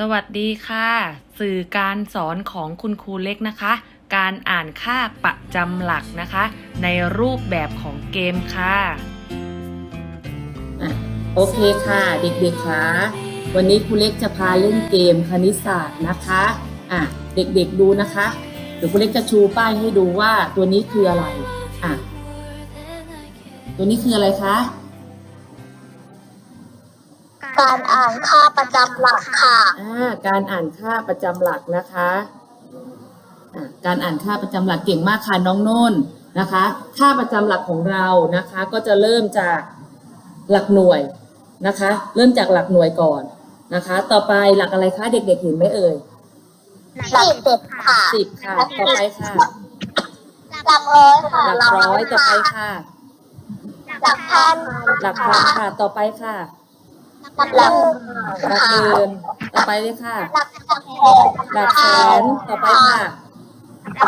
สวัสดีค่ะ สื่อการสอนของคุณครูเล็กนะคะ การอ่านค่าประจำหลักนะคะ ในรูปแบบของเกมค่ะ โอเคค่ะ เด็กๆคะวันนี้ครูเล็กจะพาเล่นเกมคณิตศาสตร์นะคะอะเด็กๆดูนะคะเดี๋ยวครูเล็กจะชูป้ายให้ดูว่าตัวนี้คืออะไรอะตัวนี้คืออะไรคะ การอ่านค่าประจำหลักค่ะ อ่าการอ่านค่าประจำหลักนะคะอะการอ่านค่าประจำหลักเก่งมากค่ะน้องโน่นนะคะ ค่าประจำหลักของเรานะคะ ก็จะเริ่มจากหลักหน่วยนะคะ เริ่มจากหลักหน่วยก่อนนะคะ ต่อไปหลักอะไรคะเด็กๆเห็นไหมเอ่ยหลักสิบค่ะสิบค่ะ ต่อไปค่ะ หลักร้อยค่ะหลักร้อยต่อไปค่ะ หลักพันหลักพันค่ะ ต่อไปค่ะ หลักหลักหลักหมื่นต่อไปเลยค่ะหลักหลักหลักแสนต่อไปค่ะ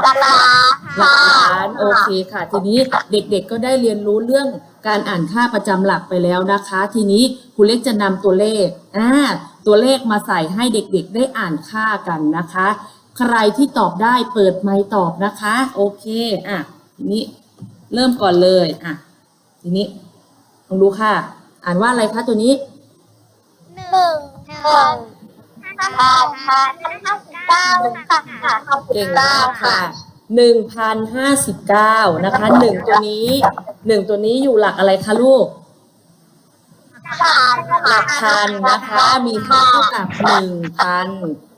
หลักล้านหลักล้านโอเคค่ะ ทีนี้เด็กๆก็ได้เรียนรู้เรื่องการอ่านค่าประจำหลักไปแล้วนะคะ ทีนี้ครูเล็กจะนำตัวเลขอ่าตัวเลขมาใส่ให้เด็กๆได้อ่านค่ากันนะคะ ใครที่ตอบได้เปิดไมค์ตอบนะคะ โอเคอะทีนี้เริ่มก่อนเลยอะทีนี้ลองดูค่ะ อ่านว่าอะไรคะตัวนี้ หนึ่งพันห้าพันห้าสิบเก้าค่ะเก่งมากค่ะหนึ่งพันห้าสิบเก้านะคะหนึ่งตัวนี้หนึ่งตัวนี้อยู่หลักอะไรคะลูก หลักพันนะคะ มีค่าเท่ากับหนึ่งพัน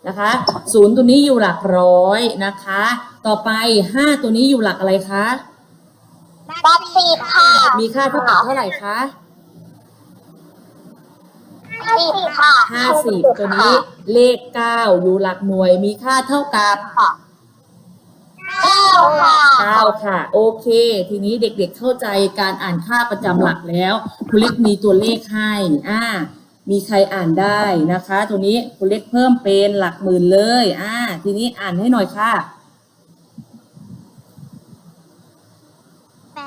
นะคะศูนย์ตัวนี้อยู่หลักร้อยนะคะ ต่อไปห้าตัวนี้อยู่หลักอะไรคะหลักสิบค่ะ มีค่าเท่ากับเท่าไหร่คะ สิบค่ะห้าสิบตัวนี้เลขเก้าอยู่หลักหน่วยมีค่าเท่ากับเก้าค่ะเก้าค่ะ โอเค ทีนี้เด็กๆเข้าใจการอ่านค่าประจำหลักแล้วครูเล็กมีตัวเลขให้อ่ามีใครอ่านได้นะคะ ตัวนี้ครูเล็กเพิ่มเป็นหลักหมื่นเลยอ่าทีนี้อ่านให้หน่อยค่ะ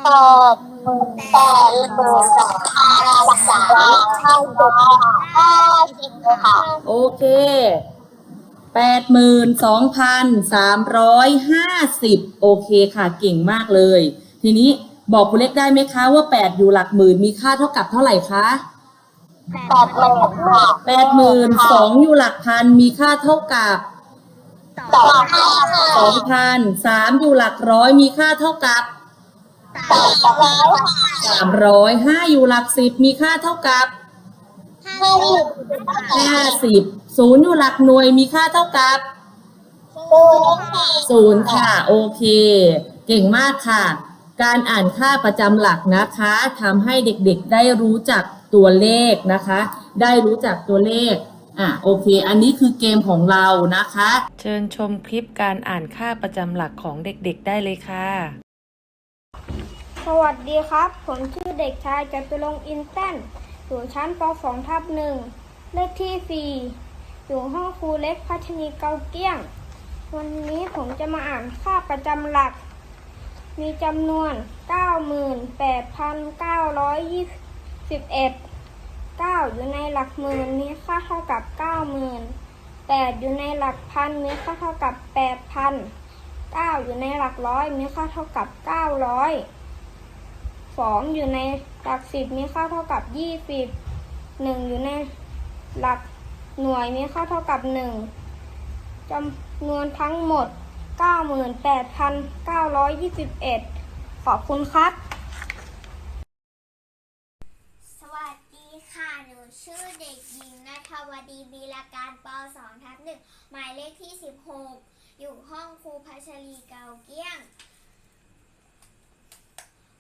แปดหมื่นแปดหมื่นสองพันสามร้อยห้าสิบห้าสิบค่ะโอเคแปดหมื่นสองพันสามร้อยห้าสิบโอเคค่ะเก่งมากเลย ทีนี้บอกคุณเล็กได้ไหมคะว่าแปดอยู่หลักหมื่นมีค่าเท่ากับเท่าไหร่คะแปดหมื่นค่ะแปดหมื่นสองอยู่หลักพันมีค่าเท่ากับสองพันสองพันสามอยู่หลักร้อยมีค่าเท่ากับ สามร้อยห้าอยู่หลักสิบมีค่าเท่ากับห้าสิบห้าสิบศูนย์อยู่หลักหน่วยมีค่าเท่ากับศูนย์ค่ะ โอเค เก่งมากค่ะ การอ่านค่าประจำหลักนะคะทำให้เด็กๆได้รู้จักตัวเลขนะคะ ได้รู้จักตัวเลขอะโอเค อันนี้คือเกมของเรานะคะ เชิญชมคลิปการอ่านค่าประจำหลักของเด็กๆได้เลยค่ะ สวัสดีครับ ผมชื่อเด็กชายจตุรงค์อินแตนอยู่ชั้นป .2 ทับหนึ่งเลขที่ 4 อยู่ห้องครูเล็กพัชนีเกาเกี้ยง วันนี้ผมจะมาอ่านค่าประจำหลัก มีจำนวน 98,921 9 อยู่ในหลักหมื่นมีค่าเท่ากับ 90,000 8 อยู่ในหลักพันมีค่าเท่ากับ 8,000 9 อยู่ในหลักร้อยมีค่าเท่ากับ 900 สองอยู่ในหลักสิบมีค่าเท่ากับยี่สิบหนึ่งอยู่ในหลักหน่วยมีค่าเท่ากับหนึ่งจำนวนทั้งหมดเก้าหมื่นแปดพันเก้าร้อยยี่สิบเอ็ดขอบคุณครับ สวัสดีค่ะ หนูชื่อเด็กหญิงนัทวดีบีลาการป .2 ทับหนึ่งหมายเลขที่ 16 อยู่ห้องครูพัชรีเกาเกี้ยง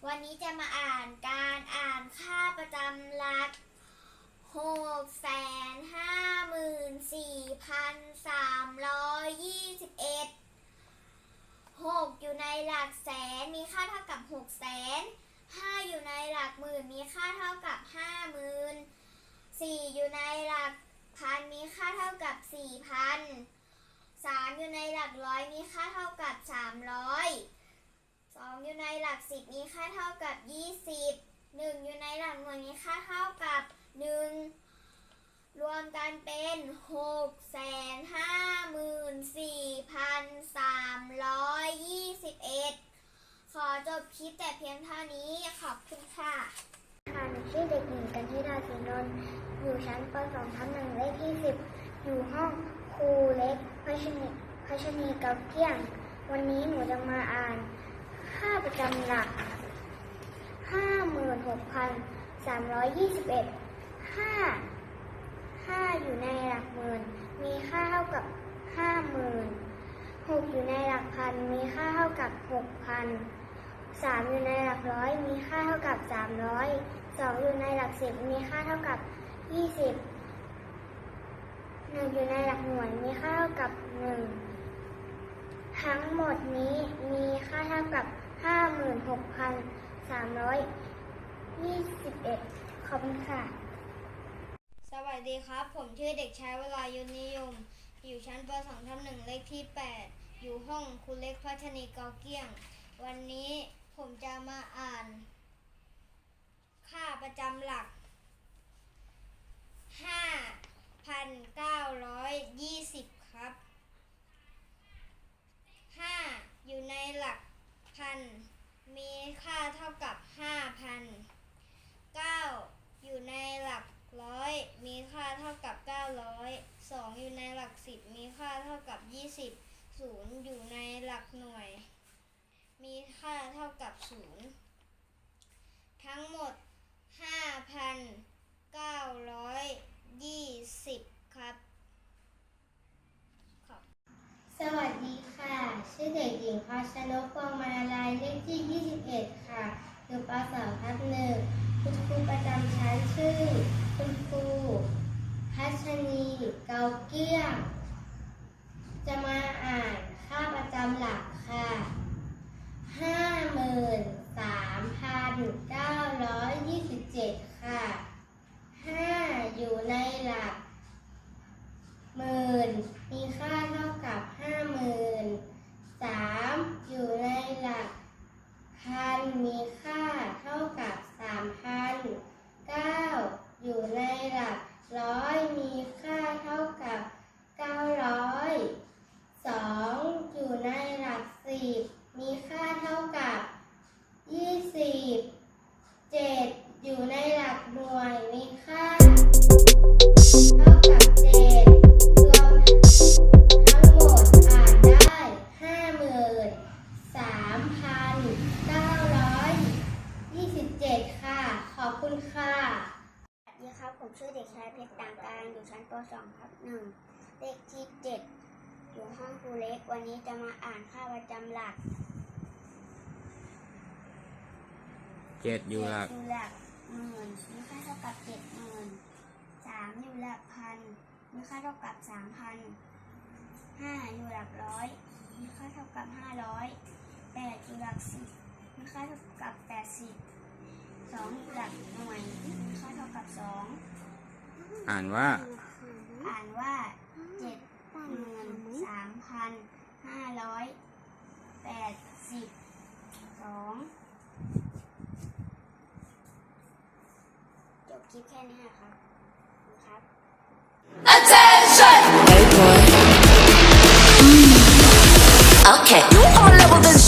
วันนี้จะมาอ่านการอ่านค่าประจำหลัก6 5 4 3 2 1 6อยู่ในหลักแสนมีค่าเท่ากับ6แสนห้าอยู่ในหลักหมื่นมีค่าเท่ากับห้าหมื่นสี่อยู่ในหลักพันมีค่าเท่ากับสี่พันสามอยู่ในหลักร้อยมีค่าเท่ากับสามร้อย 2 อยู่ในหลัก 10 มีค่าเท่ากับ 20 1 อยู่ในหลักหน่วยมีค่าเท่ากับ 1 รวมกันเป็น6แสนห้าหมื่นสี่พันสามร้อยยี่สิบเอ็ดขอจบคลิปแต่เพียงเท่านี้ขอบคุณค่ะค่ะหนูชื่อเด็กหญิงกันทิดาสีนนท์อยู่ชั้นป .2 ทับหนึ่งเลขที่สิบอยู่ห้องครูเล็กพัชนีพัชนีกับเกี่ยง วันนี้หนูจะมาอ่าน ค่าประจำหลัก56,321 5 5อยู่ในหลักหมื่น มีค่าเท่ากับ50,000 6อยู่ในหลักพัน มีค่าเท่ากับ6,000สามอยู่ในหลักร้อย มีค่าเท่ากับสามร้อยสองอยู่ในหลักสิบ มีค่าเท่ากับยี่สิบหนึ่งอยู่ในหลักหน่วย มีค่าเท่ากับหนึ่งทั้งหมดนี้มีค่าเท่ากับ ห้าหมื่นหกพันสามร้อยยี่สิบเอ็ดขอบคุณค่ะ สวัสดีครับ ผมชื่อเด็กชายวรายุทธนิยม อยู่ชั้นป .2 ทับหนึ่งเลขที่ 8 อยู่ห้องครูเล็กพัฒนีเกาเกี้ยง วันนี้ผมจะมาอ่าน ค่าประจำหลัก 5,920 ครับ 5 อยู่ในหลัก พันมีค่าเท่ากับห้าพันเก้าอยู่ในหลักร้อยมีค่าเท่ากับเก้าร้อยสองอยู่ในหลักสิบมีค่าเท่ากับยี่สิบศูนย์อยู่ในหลักหน่วย มีค่าเท่ากับศูนย์ ทั้งหมด 5,920 ครับ ขอบ สวัสดีค่ะ ชื่อเด็กหญิงพัชนกฟองมาลายเลขที่ 21 ค่ะ อยู่ป .2 ทับหนึ่งคุณครูประจำชั้นชื่อ คุณครูพัชนีเกาเกี้ยง จะมาอ่านค่าประจำหลักค่ะ53,927ค่ะ5อยู่ในหลักหมื่นมีค่าเท่ากับห้าหมื่นสามอยู่ในหลักพันมีค่าเท่ากับสามพันเก้าอยู่ในห ลั อยู่ชั้นป .2 ครับหนึ่งเลขที่เจ็ดอยู่ห้องครูเล็ก วันนี้จะมาอ่านค่าประจำหลักเจ็ดอยู่หลักอยู่หลักหมื่นมีค่าเท่ากับเจ็ดหมื่นสามอยู่หลักพันมีค่าเท่ากับสามพันห้าอยู่หลักร้อยมีค่าเท่ากับห้าร้อยแปดอยู่หลักสิบมีค่าเท่ากับแปดสิบสองอยู่หลักหน่วยมีค่าเท่ากับสอง อ่านว่า อ่านว่าเจ็ดหมื่นสามพันห้าร้อยแปดสิบสองจบคลิปแค่นี้นะครับขอบคุณครับ Okay. You on level then